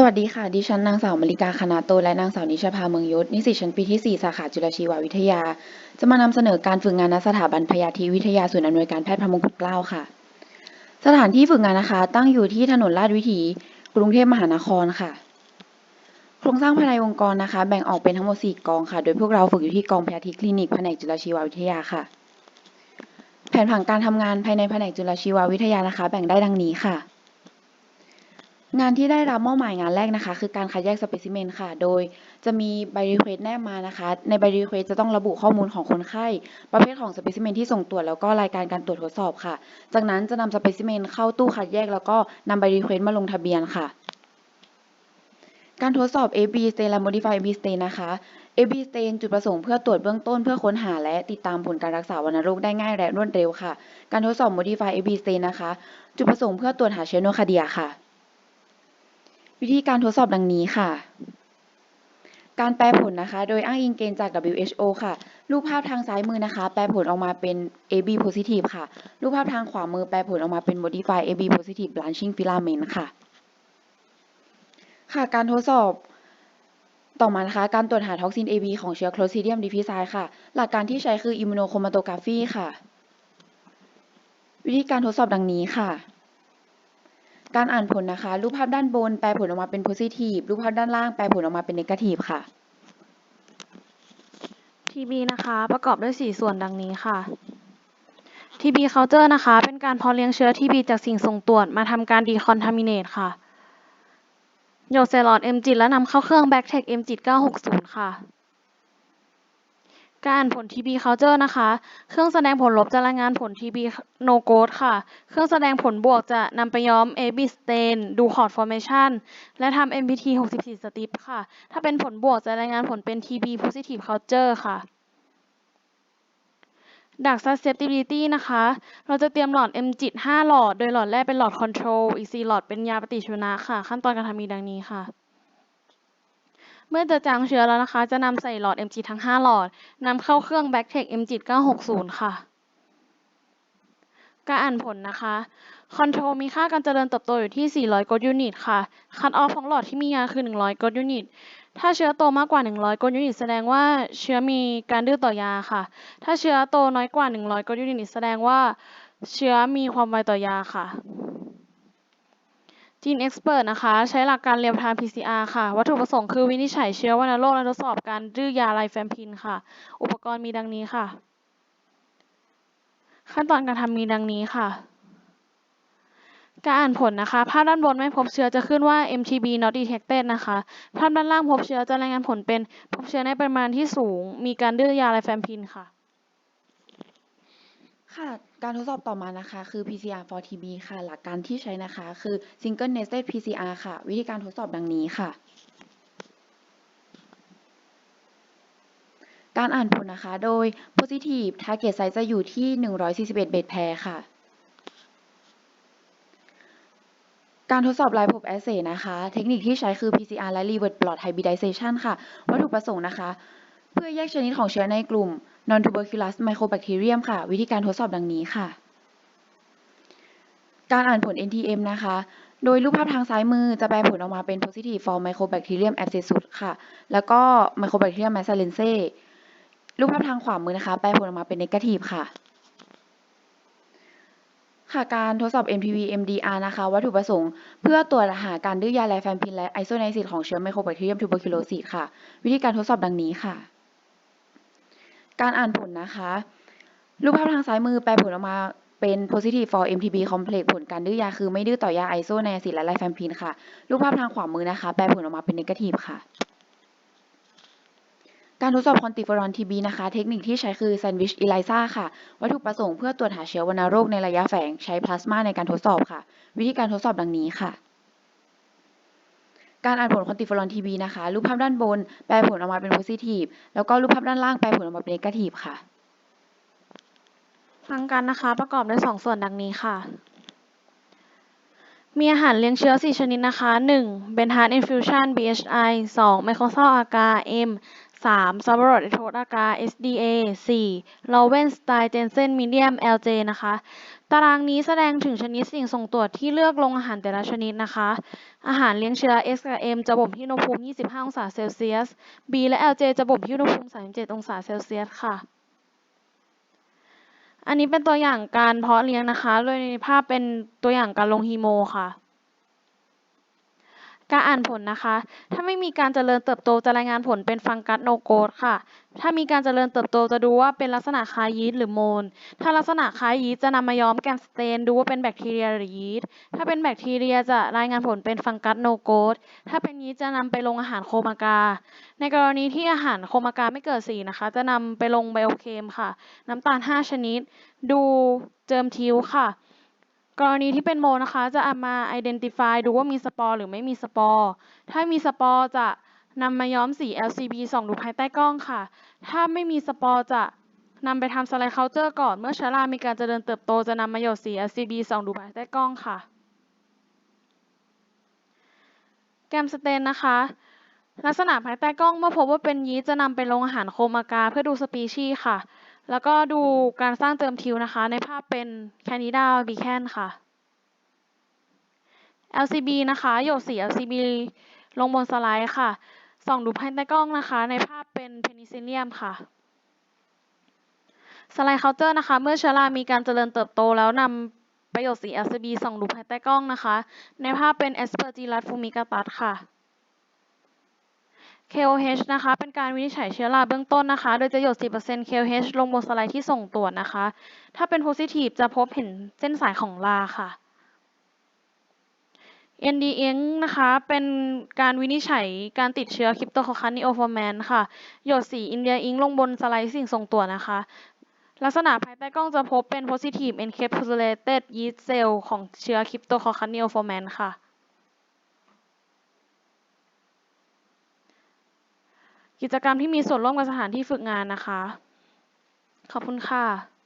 สวัสดีค่ะ ดิฉันนางสาวมริกาคณาโต และนางสาวนิชภาเมืองยศ นิสิตชั้นปีที่ 4 สาขาจุลชีววิทยา จะมานำเสนอการฝึกงานณสถาบันพยาธิวิทยาศูนย์อำนวยการแพทย์พระมงกุฎเกล้าค่ะ สถานที่ฝึกงานนะคะตั้งอยู่ที่ถนนลาดวิถี กรุงเทพมหานครค่ะ โครงสร้างภายในองค์กรนะคะ แบ่งออกเป็นทั้งหมด 4 กองค่ะ โดยพวกเราฝึกอยู่ที่กองพยาธิคลินิกแผนกจุลชีววิทยาค่ะ แผนผังการทำงานภายในแผนกจุลชีววิทยานะคะ แบ่งได้ดังนี้ค่ะ งานที่ได้รับมอบหมายงานแรกนะคะ คือการคัดแยกสเปซิเมนค่ะ โดยจะมีใบรีเควสแนบมานะคะ ในใบรีเควสจะต้องระบุข้อมูลของคนไข้ ประเภทของสเปซิเมนที่ส่งตรวจแล้วก็รายการการตรวจทดสอบค่ะ จากนั้นจะนำสเปซิเมนเข้าตู้คัดแยกแล้วก็นำใบรีเควสมาลงทะเบียนค่ะ การทดสอบ AB stain และ Modify AB stain นะคะ AB stain จุดประสงค์เพื่อตรวจเบื้องต้นเพื่อค้นหาและติดตามผลการรักษาวัณโรคได้ง่ายและรวดเร็วค่ะ การทดสอบ Modify AB stain นะคะ จุดประสงค์เพื่อตรวจหาเชื้อโนคาเดียค่ะ วิธีการทดสอบดังนี้ค่ะ การแปลผลนะคะ โดยอ้างอิงเกณฑ์จาก WHO ค่ะ รูปภาพทางซ้ายมือนะคะ แปลผลออกมาเป็น AB positive ค่ะ รูปภาพทางขวามือแปลผลออกมาเป็น Modify AB positive branching filament ค่ะ ค่ะ การทดสอบต่อมานะคะ การตรวจหาท็อกซิน AB ของเชื้อ Clostridium difficile ค่ะ หลักการที่ใช้คือ immunochromatography ค่ะ วิธีการทดสอบดังนี้ค่ะ การอ่านผลนะคะ รูปภาพด้านบนแปลผลออกมาเป็น positive รูปภาพด้านล่างแปลผลออกมาเป็น negative ค่ะ TB นะคะประกอบด้วย 4 ส่วนดังนี้ค่ะ TB culture นะคะ เป็นการเพาะเลี้ยงเชื้อ TB จากสิ่งส่งตรวจมาทำการ decontaminate ค่ะหยดใส่หลอด MGIT และนำเข้าเครื่อง Backtech MGIT 960 ค่ะ การผล TB culture นะคะ เครื่องแสดงผลลบจะรายงานผล TB no code ค่ะ เครื่องแสดงผลบวกจะนำไปย้อม AB stain ดู cord formation และทำ MPT 64 strip ค่ะ ถ้าเป็นผลบวกจะรายงานผลเป็น TB positive culture ค่ะดัก susceptibility นะคะ เราจะเตรียมหลอด MGIT 5หลอด โดยหลอดแรกเป็นหลอด control อีก4หลอดเป็นยาปฏิชีวนะค่ะ ขั้นตอนการทำมีดังนี้ค่ะ เมื่อจะจางเชื้อแล้วนะคะ จะนำใส่หลอด MG ทั้ง 5 หลอดนำเข้าเครื่อง Backtech MG 960 ค่ะ การอ่านผลนะคะ Control มีค่าการเจริญเติบโตอยู่ที่ 400 กดยูนิตค่ะ Cut off ของหลอดที่มียาคือ 100 กดยูนิต ถ้าเชื้อโตมากกว่า 100 กดยูนิต แสดงว่าเชื้อมีการดื้อต่อยาค่ะ ถ้าเชื้อโตน้อยกว่า 100 กดยูนิต แสดงว่าเชื้อมีความไวต่อยาค่ะ Gene Expert นะคะ ใช้หลักการ Real Time PCR ค่ะ วัตถุประสงค์คือวินิจฉัยเชื้อวัณโรคและทดสอบการดื้อยาไลแฟมพินค่ะ อุปกรณ์มีดังนี้ค่ะ ขั้นตอนการทำมีดังนี้ค่ะ การอ่านผลนะคะ ภาพด้านบนไม่พบเชื้อจะขึ้นว่า MTB not detected นะคะ ภาพด้านล่างพบเชื้อจะรายงานผลเป็นพบเชื้อในปริมาณที่สูง มีการดื้อยาไลแฟมพินค่ะ ค่ะ การทดสอบต่อมานะคะ คือ PCR for TB ค่ะ หลักการที่ใช้นะคะ คือ single nested PCR ค่ะ วิธีการทดสอบดังนี้ค่ะ การอ่านผลนะคะ โดย positive target size จะอยู่ที่ 141 เบสแพรค่ะ การทดสอบ live probe assay นะคะ เทคนิคที่ใช้คือ PCR และ reverse blot hybridization ค่ะ วัตถุประสงค์นะคะ พื่อแยกชนิดของเชื้อในกลุ่ม non tuberculous mycobacterium ค่ะ วิธีการทดสอบดังนี้ค่ะ การอ่านผล NTM นะคะ โดยรูปภาพทางซ้ายมือจะแปลผลออกมาเป็น positive for mycobacterium abscessus ค่ะ แล้วก็ mycobacterium mesalense รูปภาพทางขวามือนะคะ แปลผลออกมาเป็น negative ค่ะ ค่ะ การทดสอบ MPV MDR นะคะ วัตถุประสงค์เพื่อตรวจหาการดื้อยาไลแฟมพินและไอโซไนซิสของเชื้อ mycobacterium tuberculosis ค่ะ วิธีการทดสอบดังนี้ค่ะ การอ่านผลนะคะ รูปภาพทางซ้ายมือแปลผลออกมาเป็น positive for MTB complex ผลการดื้อยาคือไม่ดื้อต่อยาไอโซไนซิสและไลแฟมพินค่ะ รูปภาพทางขวามือนะคะ แปลผลออกมาเป็น negative ค่ะ การทดสอบคอนติฟอรอนทีบีนะคะ เทคนิคที่ใช้คือ Sandwich ELISA ค่ะ วัตถุประสงค์เพื่อตรวจหาเชื้อวัณโรคในระยะแฝงใช้พลาสมาในการทดสอบค่ะ วิธีการทดสอบดังนี้ค่ะ การอ่านผลคอนติฟอรอนทีบีนะคะ รูปภาพด้านบน แปลผลออกมาเป็นโพซิทีฟแล้วก็รูปภาพด้านล่างแปลผลออกมาเป็นเนกาทีฟค่ะทางการนะคะประกอบด้วย 2 ส่วนดังนี้ค่ะ มีอาหารเลี้ยงเชื้อ 4 ชนิดนะคะ 1. b e n h a r t infusion BHI 2. m i c o s a l agar M 3. s a b o r o t e t o d agar SDA 4. l o w e n s t y Jensen medium LJ นะคะ ตารางนี้แสดงถึงชนิดสิ่งส่งตรวจที่เลือกลงอาหารแต่ละชนิดนะคะ อาหารเลี้ยงเชื้อ X กับ M จะบ่มที่อุณหภูมิ 25 องศาเซลเซียส B และ LJ จะบ่มที่อุณหภูมิ 37 องศาเซลเซียสค่ะ อันนี้เป็นตัวอย่างการเพาะเลี้ยงนะคะ โดยในภาพเป็นตัวอย่างการลงฮีโมค่ะ การอ่านผลนะคะ ถ้าไม่มีการเจริญเติบโตจะรายงานผลเป็นฟังกัสโนโกดค่ะ ถ้ามีการเจริญเติบโตจะดูว่าเป็นลักษณะคล้ายยีสต์หรือโมล ถ้าลักษณะคล้ายยีสต์จะนำมาย้อมแกนสเตนดูว่าเป็นแบคทีเรียหรือยีสต์ ถ้าเป็นแบคทีเรียจะรายงานผลเป็นฟังกัสโนโกดถ้าเป็นยีสต์จะนำไปลงอาหารโคมากา ในกรณีที่อาหารโคมากาไม่เกิดสีนะคะ จะนำไปลงไบโอเคมค่ะ น้ำตาล 5 ชนิด ดูเจิมทิวค่ะ กรณีที่เป็นโมนะคะ จะเอามา identify ดูว่ามีสปอร์หรือไม่มีสปอร์ ถ้ามีสปอร์จะนำมาย้อมสี LCB ส่องดูภายใต้กล้องค่ะ ถ้าไม่มีสปอร์จะนำไปทำสไลด์เคาน์เตอร์ก่อน เมื่อเชื้อรามีการเจริญเติบโตจะนำมาหยดสี LCB ส่องดูภายใต้กล้องค่ะ แกมสเตนนะคะ ลักษณะภายใต้กล้องเมื่อพบว่าเป็นยีสต์จะนำไปลงอาหารโคมากาเพื่อดูสปีชีส์ค่ะ แล้วก็ดูการสร้างเติมทิวนะคะ ในภาพเป็นแคนิดาบีแคนค่ะ LCB นะคะหยดสี LCB ลงบนสไลด์ค่ะส่องดูภายใต้กล้องนะคะ ในภาพเป็นเพนิซิลเลียมค่ะสไลด์เคาน์เตอร์นะคะ เมื่อเชื้อรามีการเจริญเติบโตแล้วนำประโยชน์สี LCB ส่องดูภายใต้กล้องนะคะ ในภาพเป็น Aspergillus fumigatus ค่ะ KOH นะคะ เป็นการวินิจฉัยเชื้อราเบื้องต้นนะคะ โดยจะหยด 10% KOH ลงบนสไลด์ที่ส่งตรวจนะคะ ถ้าเป็น positive จะพบเห็นเส้นสายของราค่ะ NDN นะคะ เป็นการวินิจฉัยการติดเชื้อคริปโตโคคัสนิโอฟอร์แมนค่ะ หยดสีอินเดียอิงลงบนสไลด์สิ่งส่งตรวจนะคะ ลักษณะภายใต้กล้องจะพบเป็น positive encapsulated yeast cell ของเชื้อคริปโตโคคัสนิโอฟอร์แมนค่ะ กิจกรรมที่มีส่วนร่วมกับสถานที่ฝึกงานนะคะ ขอบคุณค่ะ